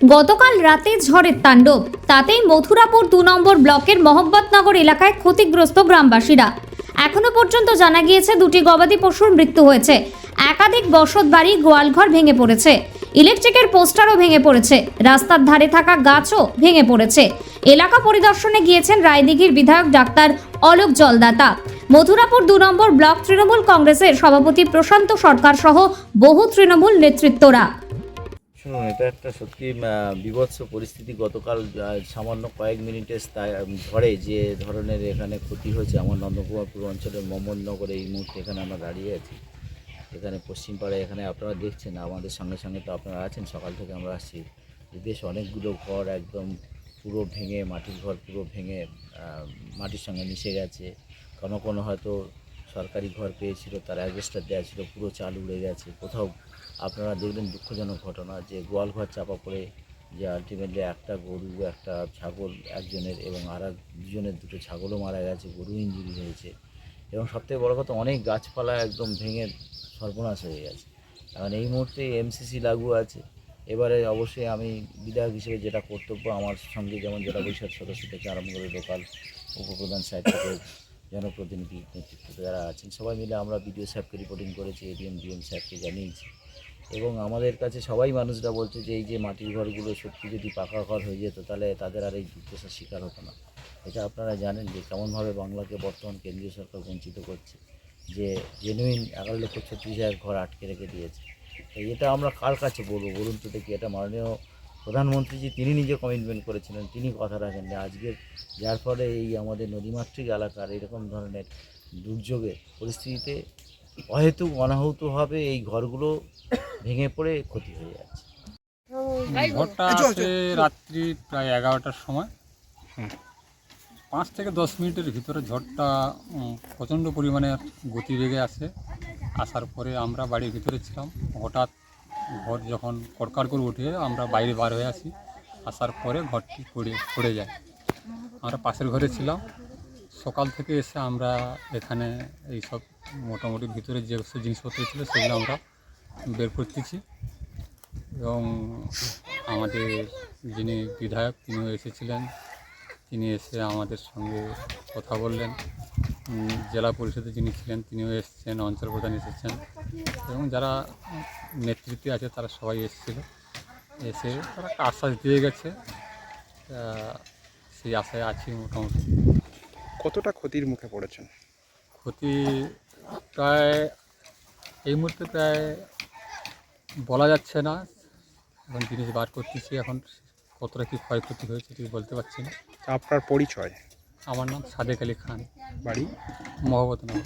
গতকাল রাতে ঝড়ের তাণ্ডব। তাতেই মথুরাপুর দু নম্বর ব্লকের মোহাম্মদনগর এলাকায় ক্ষতিগ্রস্ত গ্রামবাসীরা। এখনও পর্যন্ত জানা গিয়েছে দুটি গবাদি পশুর মৃত্যু হয়েছে। একাধিক বসত বাড়ি, গোয়ালঘর ভেঙে পড়েছে। ইলেকট্রিকের পোস্টারও ভেঙে পড়েছে। রাস্তার ধারে থাকা গাছও ভেঙে পড়েছে। এলাকা পরিদর্শনে গিয়েছেন রায়দিঘির বিধায়ক ডাক্তার অলোক জলদাতা। মথুরাপুর দু নম্বর ব্লক তৃণমূল কংগ্রেসের সভাপতি প্রশান্ত সরকার সহ বহু তৃণমূল নেতৃত্বরা। শুনুন, এটা একটা সত্যি বিভৎস পরিস্থিতি। গতকাল সামান্য কয়েক মিনিটের ঝড়ে যে ধরনের এখানে ক্ষতি হয়েছে আমার নন্দকুমারপুর অঞ্চলের মোহাম্মদনগরে এই মুহূর্তে এখানে আমরা দাঁড়িয়ে আছি। এখানে পশ্চিমপাড়ায় এখানে আপনারা দেখছেন, আমাদের সঙ্গে সঙ্গে তো আপনারা আছেন, সকাল থেকে আমরা আসছি। বেশ অনেকগুলো ঘর একদম পুরো ভেঙে, মাটির ঘর পুরো ভেঙে মাটির সঙ্গে মিশে গেছে। কোনো কোনো হয়তো সরকারি ঘর পেয়েছিল, তার অ্যাডজাস্টার দেওয়া ছিল, পুরো চাল উড়ে গেছে। কোথাও আপনারা দেখলেন দুঃখজনক ঘটনা যে গোয়াল ঘর চাপা পড়ে যে আলটিমেটলি একটা গরু, একটা ছাগল, একজনের এবং আর এক দুজনের দুটো ছাগলও মারা গেছে, গরু ইঞ্জুরি হয়েছে। এবং সবথেকে বড় কথা, অনেক গাছপালা একদম ভেঙে সর্বনাশ হয়ে গেছে। কারণ এই মুহূর্তে এমসিসি লাগু আছে। এবারে অবশ্যই আমি বিধায়ক হিসেবে যেটা কর্তব্য, আমার সঙ্গে যেমন জেলা পরিষদ সদস্য থেকে আরম্ভ করে লোকাল উপপ্রধান সাহেব থেকে জনপ্রতিনিধি নেতৃত্ব যারা আছেন, সবাই মিলে আমরা বিডিও সাহেবকে রিপোর্টিং করেছি এডিএম ডিএম সাহেবকে জানিয়েছি। এবং আমাদের কাছে সবাই মানুষরা বলছে যে, এই যে মাটির ঘরগুলো সত্যি যদি পাকা ঘর হয়ে যেত, তাহলে তাদের আর এই দুর্দশার শিকার হতো না। এটা আপনারা জানেন যে, কেমনভাবে বাংলাকে বর্তমান কেন্দ্রীয় সরকার বঞ্চিত করছে, যে জেনুইন এগারো লক্ষ ছত্রিশ হাজার ঘর আটকে রেখে দিয়েছে। এটা আমরা কার কাছে বলব? বলুন তো দেখি, এটা মাননীয় প্রধানমন্ত্রীজি তিনি নিজে কমিটমেন্ট করেছিলেন তিনি কথা রাখেন যে আজকের যার ফলে এই আমাদের নদীমাতৃক এলাকার এরকম ধরনের দুর্যোগের পরিস্থিতিতে অহেতুক অনাহুতভাবে এই ঘরগুলো ভেঙে পড়ে ক্ষতি হয়ে যাচ্ছে। আছে রাত্রি প্রায় এগারোটার সময়। পাঁচ থেকে দশ মিনিটের ভিতরে ঝড়টা প্রচণ্ড পরিমাণে গতি বেগে আসে। আসার পরে আমরা বাড়ির ভিতরে ছিলাম। হঠাৎ ঘর যখন কড়কাড় করে উঠে আমরা বাইরে বার হয়ে আসি। আসার পরে ঘরটি পড়ে পড়ে যায়। আমরা পাশের ঘরে ছিলাম। সকাল থেকে এসে আমরা এখানে এই সব মোটামুটি ভিতরে যে সব জিনিসপত্র ছিল সেগুলো আমরা বের করতেছি। এবং আমাদের যিনি বিধায়ক, তিনিও এসেছিলেন। তিনি এসে আমাদের সঙ্গে কথা বললেন। জেলা পরিষদে যিনি ছিলেন তিনিও এসেছেন অঞ্চল প্রধান এসেছেন। এবং যারা নেতৃত্বে আছে তারা সবাই এসেছিল। এসে তারা আশ্বাস দিয়ে গেছে। সেই আশায় আছি মোটামুটি। কতটা ক্ষতির মুখে পড়েছেন? ক্ষতি প্রায় এই মুহূর্তে প্রায় বলা যাচ্ছে না। এখন জিনিস বার করতেছি। এখন কতটা কী ক্ষয়ক্ষতি হয়েছে ঠিক বলতে পারছি না। আপনার পরিচয়? আমার নাম সাদেক আলী খান। বাড়ি? মহব্বতনগর।